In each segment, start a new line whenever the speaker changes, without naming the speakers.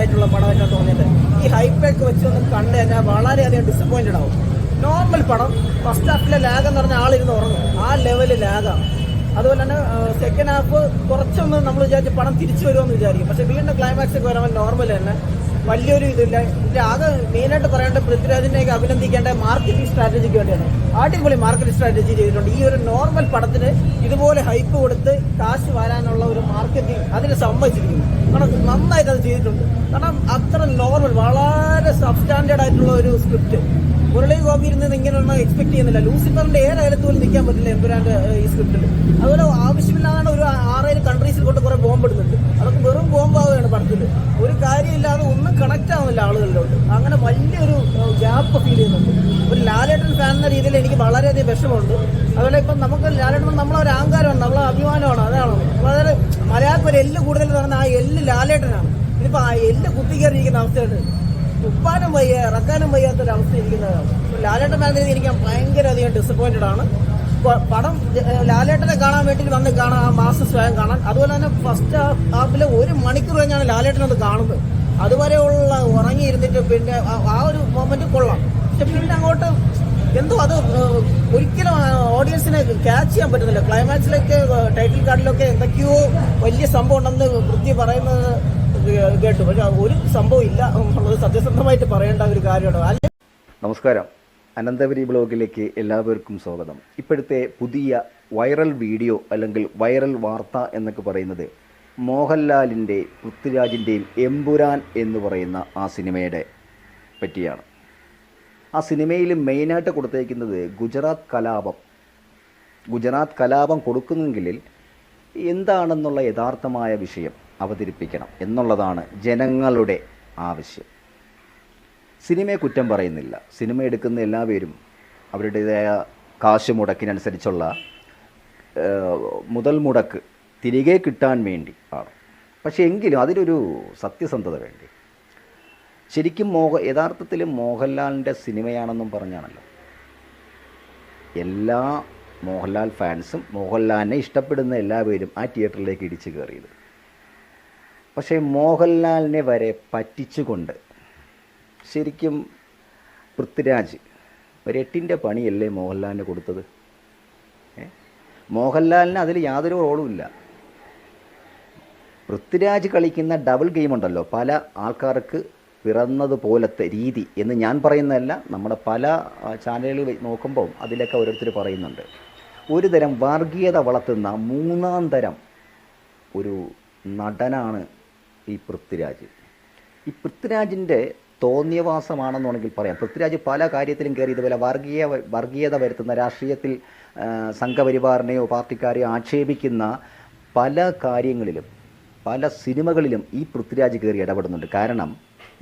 ആയിട്ടുള്ള പടമായിട്ടാണ് തോന്നിയത്. ഈ ഹൈപ്പൊക്കെ ഒന്ന് കണ്ടു കഴിഞ്ഞാൽ വളരെയധികം ഡിസപ്പോയിന്റഡ് ആവും. നോർമൽ പടം ഫസ്റ്റ് ഹാഫിലെ ലാഗ് എന്ന് പറഞ്ഞാൽ ആളിരുന്ന് ഉറങ്ങും. ആ ലെവലിൽ ലാഗാണ് അതുപോലെ തന്നെ സെക്കൻഡ് ഹാഫ് കുറച്ചൊന്ന് നമ്മൾ വിചാരിച്ച് പണം തിരിച്ചു വരുമെന്ന് വിചാരിക്കും. പക്ഷെ വീണ്ടും ക്ലൈമാക്സ് ഒക്കെ വരുമ്പോൾ നോർമൽ തന്നെ. വലിയൊരു ഇതില്ല. ഇതിൽ ആകെ മെയിനായിട്ട് പറയേണ്ട പൃഥ്വിരാജിനെയൊക്കെ അഭിനന്ദിക്കേണ്ട മാർക്കറ്റിംഗ് സ്ട്രാറ്റജിക്ക് വേണ്ടിയാണ്. അടിപൊളി മാർക്കറ്റ് സ്ട്രാറ്റജി ചെയ്തിട്ടുണ്ട്. ഈ ഒരു നോർമൽ പടത്തിന് ഇതുപോലെ ഹൈപ്പ് കൊടുത്ത് കാശ് വരാനുള്ള ഒരു മാർക്കറ്റിംഗ് അതിന് സമ്മതിച്ചിരിക്കുന്നു. കാരണം നന്നായിട്ട് അത് ചെയ്തിട്ടുണ്ട്. കാരണം അത്ര നോർമൽ വളരെ സബ്സ്റ്റാൻഡേർഡ് ആയിട്ടുള്ള ഒരു സ്ക്രിപ്റ്റ് മുരളി ഗോപി ഇരുന്ന് ഇങ്ങനെയൊന്നും എക്സ്പെക്ട് ചെയ്യുന്നില്ല. ലൂസിഫറിന്റെ ഏതായാലും പോലും നിൽക്കാൻ പറ്റില്ല എമ്പുരാന്റെ ഈ സ്ക്രിപ്റ്റിൽ അതുപോലെ ആവശ്യമില്ലാതെ ഒരു ആറേഴ് കൺട്രീസിൽ കൊണ്ട് കുറെ ബോംബ് ഇടുന്നുണ്ട്. അതൊക്കെ വെറും ബോംബാവുകയാണ് പടത്തിൽ ഒരു കാര്യമില്ലാതെ ഒന്നും കണക്ട് ആവുന്നില്ല ആളുകളിലോട്ട്. അങ്ങനെ വലിയൊരു ഗ്യാപ്പ് ഫീൽ ചെയ്യുന്നുണ്ട്. ഒരു ലാലേട്ടൻ ഫാൻ എന്ന രീതിയിൽ എനിക്ക് വളരെയധികം വിഷമമുണ്ട്. അതുപോലെ ഇപ്പം നമുക്ക് ലാലേട്ടൻ നമ്മളൊരു ഒരു അഹങ്കാരമാണ് നമ്മളെ എല്ല് കൂടുതൽ നടന്ന ആ എല്ല് ലാലേട്ടനാണ്. ഇതിപ്പോ ആ എല്ല് കുത്തിക്കേറിയിരിക്കുന്ന അവസ്ഥയാണ്. ഉപ്പാനും വയ്യ ഇറക്കാനും വയ്യാത്ത ഒരു അവസ്ഥ ഇരിക്കുന്നതാണ് ലാലേട്ടൻ ഫാൻ ഇരിക്കാൻ ഭയങ്കര അധികം ഡിസപ്പോയിന്റഡ് ആണ്. പടം ലാലേട്ടനെ കാണാൻ വേണ്ടി വന്ന് കാണാൻ ആ മാസം സ്വയം കാണാൻ. അതുപോലെ തന്നെ ഫസ്റ്റ് ഹാഫിലെ ഒരു മണിക്കൂർ കഴിഞ്ഞാണ് ലാലേട്ടൻ അത് കാണുന്നത്. അതുവരെയുള്ള ഉറങ്ങിയിരുന്നിട്ട് പിന്നെ ആ ഒരു മൊമെന്റ് കൊള്ളാം. പക്ഷെ പിന്നെ അങ്ങോട്ട് എന്തോ അത് ഒരിക്കലും ഓഡിയൻസിനെ ക്യാച്ച് ചെയ്യാൻ പറ്റുന്നില്ല. ക്ലൈമാക്സിലൊക്കെ ടൈറ്റിൽ കാർഡിലൊക്കെ എന്തൊക്കെയോ വലിയ സംഭവം ഉണ്ടെന്ന് വൃത്തി പറയുന്നത് കേട്ടു. പക്ഷെ ഒരു സംഭവം ഇല്ല എന്നുള്ളത് സത്യസന്ധമായിട്ട് പറയേണ്ട ഒരു കാര്യമാണ്.
നമസ്കാരം. അനന്തപുരി ബ്ലോഗിലേക്ക് എല്ലാവർക്കും സ്വാഗതം. ഇപ്പോഴത്തെ പുതിയ വൈറൽ വീഡിയോ അല്ലെങ്കിൽ വൈറൽ വാർത്ത എന്നൊക്കെ പറയുന്നത് മോഹൻലാലിന്റെ പൃഥ്വിരാജിന്റെയും എമ്പുരാൻ എന്ന് പറയുന്ന ആ സിനിമയുടെ പറ്റിയാണ്. ആ സിനിമയിൽ മെയിനായിട്ട് കൊടുത്തേക്കുന്നത് ഗുജറാത്ത് കലാപം. ഗുജറാത്ത് കലാപം കൊടുക്കുന്നെങ്കിൽ എന്താണെന്നുള്ള യഥാർത്ഥമായ വിഷയം അവതരിപ്പിക്കണം എന്നുള്ളതാണ് ജനങ്ങളുടെ ആവശ്യം. സിനിമയെ കുറ്റം പറയുന്നില്ല. സിനിമ എടുക്കുന്ന എല്ലാവരും അവരുടേതായ കാശ് മുടക്കിനനുസരിച്ചുള്ള മുതൽ മുടക്ക് തിരികെ കിട്ടാൻ വേണ്ടി ആണ്. പക്ഷേ എങ്കിലും അതിനൊരു സത്യസന്ധത വേണ്ടി? ശരിക്കും മോഹ യഥാർത്ഥത്തിൽ മോഹൻലാലിന്റെ സിനിമയാണെന്നും പറഞ്ഞാണല്ലോ. എല്ലാ മോഹൻലാൽ ഫാൻസും മോഹൻലാലിനെ ഇഷ്ടപ്പെടുന്ന എല്ലാവരും ആ തിയേറ്ററിലേക്ക് ഇടിച്ചു കയറിയത്. പക്ഷേ മോഹൻലാലിനെ വരെ പറ്റിച്ചുകൊണ്ട് ശരിക്കും പൃഥ്വിരാജ് ഒരു എട്ടിന്റെ പണിയല്ലേ മോഹൻലാലിന് കൊടുത്തത്? മോഹൻലാലിന് അതിൽ യാതൊരു റോളും ഇല്ല. പൃഥ്വിരാജ് കളിക്കുന്ന ഡബിൾ ഗെയിം ഉണ്ടല്ലോ പല ആൾക്കാർക്ക് പിറന്നതുപോലത്തെ രീതി എന്ന് ഞാൻ പറയുന്നതല്ല. നമ്മുടെ പല ചാനലുകൾ നോക്കുമ്പോൾ അതിലൊക്കെ ഓരോരുത്തർ പറയുന്നുണ്ട്. ഒരു തരം വർഗീയത വളർത്തുന്ന മൂന്നാം തരം ഒരു നടനാണ് ഈ പൃഥ്വിരാജ്. ഈ പൃഥ്വിരാജിന്റെ തോന്നിയവാസമാണെന്ന് വേണമെങ്കിൽ പറയാം. പൃഥ്വിരാജ് പല കാര്യത്തിലും കയറി ഇതുപോലെ വർഗീയ വർഗീയത വരുത്തുന്ന രാഷ്ട്രീയത്തിൽ സംഘപരിവാറിനെയോ പാർട്ടിക്കാരെയോ ആക്ഷേപിക്കുന്ന പല കാര്യങ്ങളിലും പല സിനിമകളിലും ഈ പൃഥ്വിരാജ് കയറി ഇടപെടുന്നുണ്ട്. കാരണം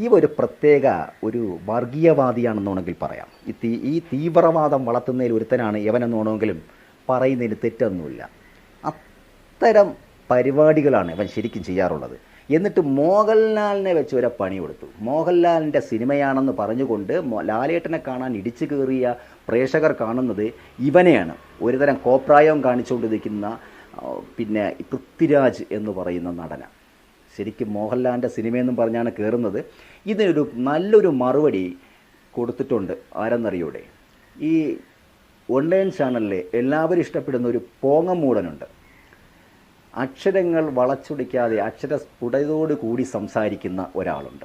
ഈ ഒരു പ്രത്യേക ഒരു വർഗീയവാദിയാണെന്ന് വേണമെങ്കിൽ പറയാം. ഈ ഈ തീവ്രവാദം വളർത്തുന്നതിൽ ഒരുത്തനാണ് യവനെന്ന് വേണമെങ്കിലും പറയുന്നതിന് തെറ്റൊന്നുമില്ല. അത്തരം പരിപാടികളാണ് ഇവൻ ശരിക്കും ചെയ്യാറുള്ളത്. എന്നിട്ട് മോഹൻലാലിനെ വെച്ച് ഒരു പണി കൊടുത്തു മോഹൻലാലിന്റെ സിനിമയാണെന്ന് പറഞ്ഞുകൊണ്ട് ലാലേട്ടനെ കാണാൻ ഇടിച്ചു കയറിയ പ്രേക്ഷകർ കാണുന്നത് ഇവനെയാണ്. ഒരുതരം കോപ്രായവും കാണിച്ചുകൊണ്ടിരിക്കുന്ന പിന്നെ പൃഥ്വിരാജ് എന്ന് പറയുന്ന നടന. ശരിക്കും മോഹൻലാലിന്റെ സിനിമയെന്നും പറഞ്ഞാണ് കയറുന്നത് ഇതിനൊരു നല്ലൊരു മറുപടി കൊടുത്തിട്ടുണ്ട് ആരെന്നറിയൂടെ? ഈ ഓൺലൈൻ ചാനലിൽ എല്ലാവരും ഇഷ്ടപ്പെടുന്ന ഒരു പോങ്ങമൂടനുണ്ട്. അക്ഷരങ്ങൾ വളച്ചൊടിക്കാതെ അക്ഷര സ്ഫുടതയോട് കൂടി സംസാരിക്കുന്ന ഒരാളുണ്ട്.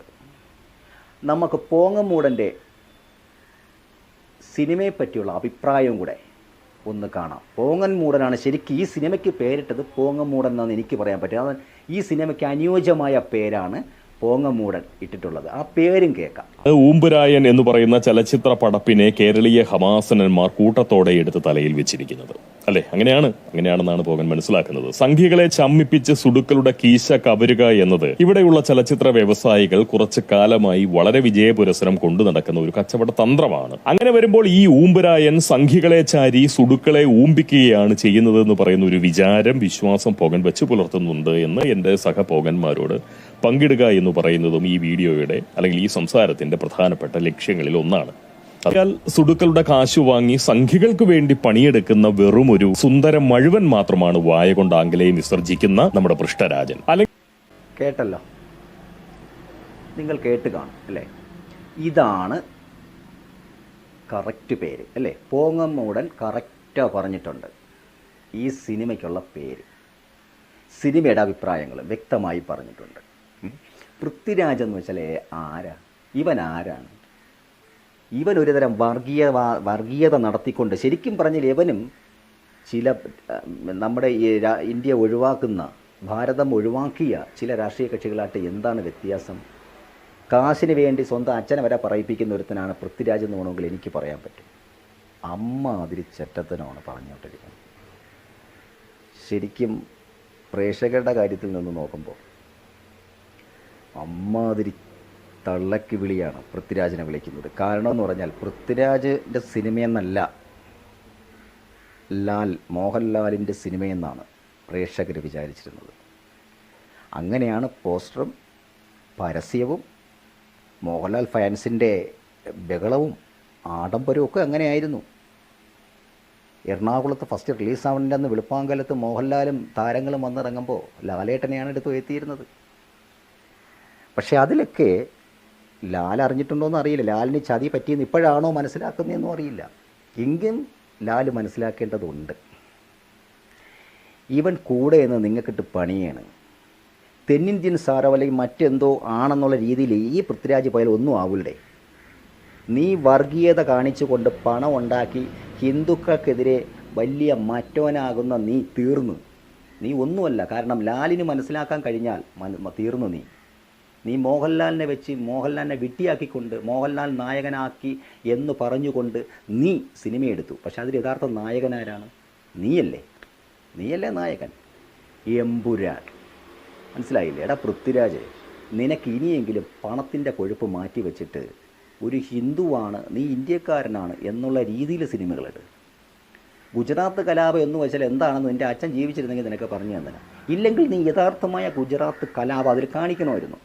നമുക്ക് പോങ്ങമൂടന്റെ സിനിമയെ പറ്റിയുള്ള അഭിപ്രായവും കൂടെ ഒന്ന് കാണാം. പോങ്ങൻ മൂടനാണ് ശരിക്കും ഈ സിനിമയ്ക്ക് പേരിട്ടത് പോങ്ങൻ മൂടൻ എന്നാണ് എനിക്ക് പറയാൻ പറ്റുക അത് ഈ സിനിമയ്ക്ക് അനുയോജ്യമായ പേരാണ് പോങ്ങമൂടൻ ഇട്ടിട്ടുള്ളത്. ആ പേരും കേൾക്കാം.
ഊമ്പുരായൻ എന്ന് പറയുന്ന ചലച്ചിത്ര പടപ്പിനെ കേരളീയ ഹമാസനന്മാർ കൂട്ടത്തോടെ എടുത്ത് തലയിൽ വെച്ചിരിക്കുന്നത്. അല്ലെ? അങ്ങനെയാണ് അങ്ങനെയാണെന്നാണ് പോകൻ മനസ്സിലാക്കുന്നത്. സംഖ്യകളെ ചമ്മിപ്പിച്ച് സുടുക്കളുടെ കീശ കവരുക എന്നത് ഇവിടെയുള്ള ചലച്ചിത്ര വ്യവസായികൾ കുറച്ചു കാലമായി വളരെ വിജയപുരസരം കൊണ്ടു നടക്കുന്ന ഒരു കച്ചവട തന്ത്രമാണ്. അങ്ങനെ വരുമ്പോൾ ഈ ഊമ്പുരായൻ സംഖ്യകളെ ചാരി സുടുക്കളെ ഊമ്പിക്കുകയാണ് ചെയ്യുന്നത് എന്ന് പറയുന്ന ഒരു വിചാരം വിശ്വാസം പോകൻ വെച്ച് പുലർത്തുന്നുണ്ട് എന്ന് എന്റെ സഹപോകന്മാരോട് പങ്കിടുക എന്ന് പറയുന്നതും ഈ വീഡിയോയുടെ അല്ലെങ്കിൽ ഈ സംസാരത്തിന്റെ പ്രധാനപ്പെട്ട ലക്ഷ്യങ്ങളിൽ ഒന്നാണ്. അതിനാൽ സുടുക്കളുടെ കാശു വാങ്ങി സംഖ്യകൾക്ക് വേണ്ടി പണിയെടുക്കുന്ന വെറും ഒരു സുന്ദര മഴുവൻ മാത്രമാണ് വായ കൊണ്ട് ആംഗലേയം വിസർജിക്കുന്ന നമ്മുടെ പൃഷ്ഠരാജൻ. അല്ലെങ്കിൽ
കേട്ടല്ലോ. നിങ്ങൾ കേട്ട് കാണും അല്ലേ? ഇതാണ് കറക്റ്റ് പേര് അല്ലേ? പോങ്ങമ്മൂടൻ കറക്റ്റാ പറഞ്ഞിട്ടുണ്ട് ഈ സിനിമയ്ക്കുള്ള പേര്. സിനിമയുടെ അഭിപ്രായങ്ങൾ വ്യക്തമായി പറഞ്ഞിട്ടുണ്ട്. പൃഥ്വിരാജ് എന്ന് വെച്ചാൽ ആരാ? ഇവൻ ആരാണ്? ഇവൻ ഒരുതരം വർഗീയ വർഗീയത നടത്തിക്കൊണ്ട് ശരിക്കും പറഞ്ഞാൽ ഇവനും ചില നമ്മുടെ ഈ ഇന്ത്യ ഒഴിവാക്കുന്ന ഭാരതം ഒഴിവാക്കിയ ചില രാഷ്ട്രീയ കക്ഷികളായിട്ട് എന്താണ് വ്യത്യാസം? കാശിന് വേണ്ടി സ്വന്തം അച്ഛനെ വരെ പറയിപ്പിക്കുന്ന ഒരുത്തനാണ് പൃഥ്വിരാജ് എന്ന് വേണമെങ്കിൽ എനിക്ക് പറയാൻ പറ്റും. അമ്മ അതിരി ചെറ്റത്തനമാണ് പറഞ്ഞുകൊണ്ടിരിക്കുന്നത്. ശരിക്കും പ്രേക്ഷകരുടെ കാര്യത്തിൽ നിന്ന് നോക്കുമ്പോൾ അമ്മാതിരി തള്ളക്ക് വിളിയാണ് പൃഥ്വിരാജിനെ വിളിക്കുന്നത്. കാരണം എന്ന് പറഞ്ഞാൽ പൃഥ്വിരാജിന്റെ സിനിമയെന്നല്ല ലാൽ മോഹൻലാലിന്റെ സിനിമയെന്നാണ് പ്രേക്ഷകർ വിചാരിച്ചിരുന്നത്. അങ്ങനെയാണ് പോസ്റ്ററും പരസ്യവും മോഹൻലാൽ ഫാൻസിന്റെ ബഹളവും ആഡംബരവും ഒക്കെ അങ്ങനെയായിരുന്നു. എറണാകുളത്ത് ഫസ്റ്റ് റിലീസ് ആവുന്നതിന്റെ അന്ന് വെളുപ്പാങ്കലത്ത് മോഹൻലാലും താരങ്ങളും വന്നിറങ്ങുമ്പോൾ ലാലേട്ടനെയാണ് എടുത്തു ഉയർത്തിയിരുന്നത്. പക്ഷേ അതിലൊക്കെ ലാൽ അറിഞ്ഞിട്ടുണ്ടോയെന്ന് അറിയില്ല. ലാലിന് ചതി പറ്റിയെന്ന് ഇപ്പോഴാണോ മനസ്സിലാക്കുന്നതെന്നും അറിയില്ല. എങ്കിലും ലാൽ മനസ്സിലാക്കേണ്ടതുണ്ട്. ഇവൻ കൂടെ എന്ന് നിങ്ങൾക്കിട്ട് പണിയാണ്. തെന്നിന്ത്യൻ സാറോ അല്ലെങ്കിൽ മറ്റെന്തോ ആണെന്നുള്ള രീതിയിൽ ഈ പൃഥ്വിരാജ് പോയാൽ ഒന്നും ആവില്ലേ നീ വർഗീയത കാണിച്ചുകൊണ്ട് പണം ഉണ്ടാക്കി ഹിന്ദുക്കൾക്കെതിരെ വലിയ മറ്റോനാകുന്ന നീ തീർന്നു. നീ ഒന്നുമല്ല. കാരണം ലാലിന് മനസ്സിലാക്കാൻ കഴിഞ്ഞാൽ തീർന്നു നീ. നീ മോഹൻലാലിനെ വെച്ച് മോഹൻലാലിനെ വിട്ടിയാക്കിക്കൊണ്ട് മോഹൻലാൽ നായകനാക്കി എന്ന് പറഞ്ഞുകൊണ്ട് നീ സിനിമയെടുത്തു. പക്ഷെ അതിൽ യഥാർത്ഥ നായകനാരാണ്? നീയല്ലേ? നീയല്ലേ നായകൻ? എമ്പുരാൻ. മനസ്സിലായില്ലേ? എടാ പൃഥ്വിരാജ് നിനക്ക് ഇനിയെങ്കിലും പണത്തിന്റെ കൊഴുപ്പ് മാറ്റി വെച്ചിട്ട് ഒരു ഹിന്ദുവാണ് നീ ഇന്ത്യക്കാരനാണ് എന്നുള്ള രീതിയിൽ സിനിമകളുണ്ട് ഗുജറാത്ത് കലാപം എന്ന് വെച്ചാൽ എന്താണെന്ന് നിന്റെ അച്ഛൻ ജീവിച്ചിരുന്നെങ്കിൽ നിനക്ക് പറഞ്ഞു തന്നെ ഇല്ലെങ്കിൽ നീ യഥാർത്ഥമായ ഗുജറാത്ത് കലാപം അതിൽ കാണിക്കണമായിരുന്നു.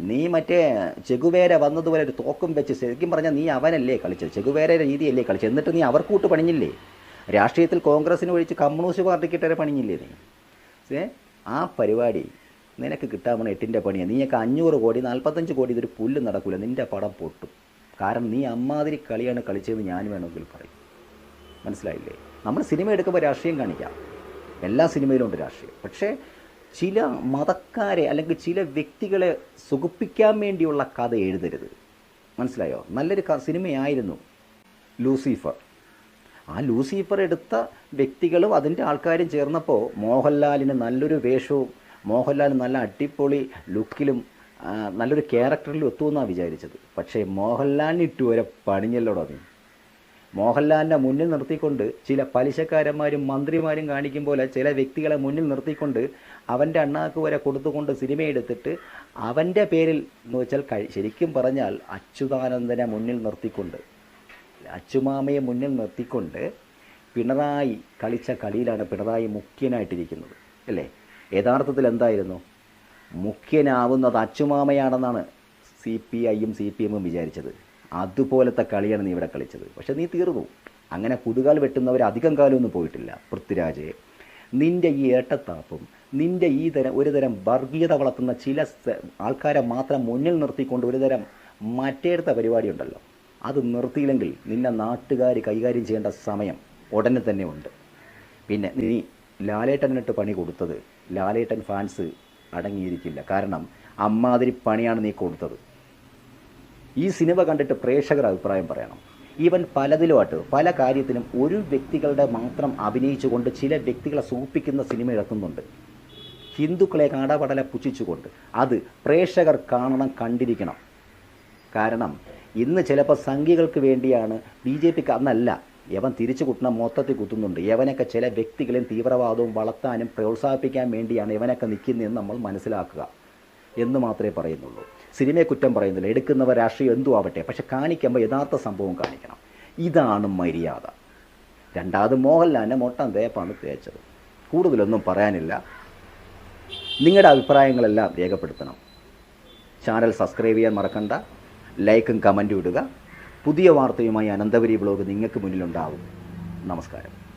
നീ മറ്റേ ചെകുവേര വന്നതുപോലെ ഒരു തോക്കും വെച്ച് ശരിക്കും പറഞ്ഞാൽ നീ അവനല്ലേ കളിച്ചത്. ചെകുവേരയുടെ രീതിയല്ലേ കളിച്ചത്. എന്നിട്ട് നീ അവർക്ക് കൂട്ട് പണിഞ്ഞില്ലേ? രാഷ്ട്രീയത്തിൽ കോൺഗ്രസിന് ഒഴിച്ച് കമ്മ്യൂണിസ്റ്റ് പാർട്ടിക്കിട്ടൊരു പണിഞ്ഞില്ലേ നീ? ആ പരിപാടി നിനക്ക് കിട്ടാമണ എട്ടിന്റെ പണിയാണ് നീയൊക്കെ അഞ്ഞൂറ് കോടി നാൽപ്പത്തഞ്ച് കോടി ഇതൊരു പുല്ല് നടക്കില്ല നിന്റെ പടം പൊട്ടും. കാരണം നീ അമ്മാതിരി കളിയാണ് കളിച്ചതെന്ന് ഞാൻ വേണമെങ്കിൽ പറയും. മനസ്സിലായില്ലേ? നമ്മൾ സിനിമ എടുക്കുമ്പോൾ രാഷ്ട്രീയം കാണിക്കാം. എല്ലാ സിനിമയിലും ഉണ്ട് രാഷ്ട്രീയം. പക്ഷേ ചില മതക്കാരെ അല്ലെങ്കിൽ ചില വ്യക്തികളെ സുഖിപ്പിക്കാൻ വേണ്ടിയുള്ള കഥ എഴുതരുത്. മനസ്സിലായോ? നല്ലൊരു സിനിമയായിരുന്നു ലൂസിഫർ. ആ ലൂസിഫർ എടുത്ത വ്യക്തികളും അതിന്റെ ആൾക്കാരും ചേർന്നപ്പോൾ മോഹൻലാലിന് നല്ലൊരു വേഷവും മോഹൻലാൽ നല്ല അടിപൊളി ലുക്കിലും നല്ലൊരു ക്യാരക്ടറിലും എത്തുമെന്നാണ് വിചാരിച്ചത്. പക്ഷേ മോഹൻലാലിന് ഇട്ടുവരെ പണിഞ്ഞല്ലോടോ നീ? മോഹൻലാലിനെ മുന്നിൽ നിർത്തിക്കൊണ്ട് ചില പലിശക്കാരന്മാരും മന്ത്രിമാരും കാണിക്കും പോലെ ചില വ്യക്തികളെ മുന്നിൽ നിർത്തിക്കൊണ്ട് അവന്റെ അണ്ണാക്ക് വരെ കൊടുത്തുകൊണ്ട് സിനിമയെടുത്തിട്ട് അവന്റെ പേരിൽ എന്ന് വെച്ചാൽ ശരിക്കും പറഞ്ഞാൽ അച്യുതാനന്ദനെ മുന്നിൽ നിർത്തിക്കൊണ്ട് അച്ചുമാമയെ മുന്നിൽ നിർത്തിക്കൊണ്ട് പിണറായി കളിച്ച കളിയിലാണ് പിണറായി മുഖ്യനായിട്ടിരിക്കുന്നത് അല്ലേ? യഥാർത്ഥത്തിൽ എന്തായിരുന്നു? മുഖ്യനാവുന്നത് അച്ചുമാമയാണെന്നാണ് സി പി ഐയും സി പി എമ്മും വിചാരിച്ചത്. അതുപോലത്തെ കളിയാണ് നീ ഇവിടെ കളിച്ചത്. പക്ഷെ നീ തീർന്നു. അങ്ങനെ കുതുകാൽ വെട്ടുന്നവർ അധികം കാലമൊന്നും പോയിട്ടില്ല. പൃഥ്വിരാജയെ നിന്റെ ഈ ഏട്ടത്താപ്പും നിന്റെ ഈ തരം ഒരു തരം വർഗീയത വളർത്തുന്ന ചില ആൾക്കാരെ മാത്രം മുന്നിൽ നിർത്തിക്കൊണ്ട് ഒരു തരം മറ്റേടുത്ത പരിപാടി ഉണ്ടല്ലോ അത് നിർത്തിയില്ലെങ്കിൽ നിന്നെ നാട്ടുകാർ കൈകാര്യം ചെയ്യേണ്ട സമയം ഉടനെ തന്നെ ഉണ്ട്. പിന്നെ നീ ലാലേട്ടനിട്ട് പണി കൊടുത്തത് ലാലേട്ടൻ ഫാൻസ് അടങ്ങിയിരിക്കില്ല. കാരണം അമ്മാതിരി പണിയാണ് നീ കൊടുത്തത്. ഈ സിനിമ കണ്ടിട്ട് പ്രേക്ഷകർ അഭിപ്രായം പറയണം. ഈവൻ പലതിലുമായിട്ട് പല കാര്യത്തിനും ഒരു വ്യക്തികളുടെ മാത്രം അഭിനയിച്ചുകൊണ്ട് ചില വ്യക്തികളെ സൂപ്പിക്കുന്ന സിനിമ ഇറക്കുന്നുണ്ട്. ഹിന്ദുക്കളെ കാടപടല പുച്ഛിച്ചുകൊണ്ട് അത് പ്രേക്ഷകർ കാണണം കണ്ടിരിക്കണം. കാരണം ഇന്ന് ചിലപ്പോൾ സംഘികൾക്ക് വേണ്ടിയാണ് ബി ജെ പിക്ക് അന്നല്ല യവൻ തിരിച്ചു കുട്ടണം മൊത്തത്തിൽ കുത്തുന്നുണ്ട്. യവനൊക്കെ ചില വ്യക്തികളെയും തീവ്രവാദവും വളർത്താനും പ്രോത്സാഹിപ്പിക്കാൻ വേണ്ടിയാണ് യവനൊക്കെ നിൽക്കുന്നതെന്ന് നമ്മൾ മനസ്സിലാക്കുക. എന്ന് മാത്രമേ പറയുന്നുള്ളൂ. സിനിമയെ കുറ്റം പറയുന്നില്ല. എടുക്കുന്നവർ രാഷ്ട്രീയം എന്തു ആവട്ടെ പക്ഷെ കാണിക്കുമ്പോൾ യഥാർത്ഥ സംഭവം കാണിക്കണം. ഇതാണ് മര്യാദ. രണ്ടാമത് മോഹൻലാലിനെ മൊട്ടം തേപ്പാണ് തേച്ചത്. കൂടുതലൊന്നും പറയാനില്ല. നിങ്ങളുടെ അഭിപ്രായങ്ങളെല്ലാം രേഖപ്പെടുത്തണം. ചാനൽ സബ്സ്ക്രൈബ് ചെയ്യാൻ മറക്കണ്ട. ലൈക്കും കമന്റും ഇടുക. പുതിയ വാർത്തയുമായി അനന്തപുരി ബ്ലോഗ് നിങ്ങൾക്ക് മുന്നിലുണ്ടാവും. നമസ്കാരം.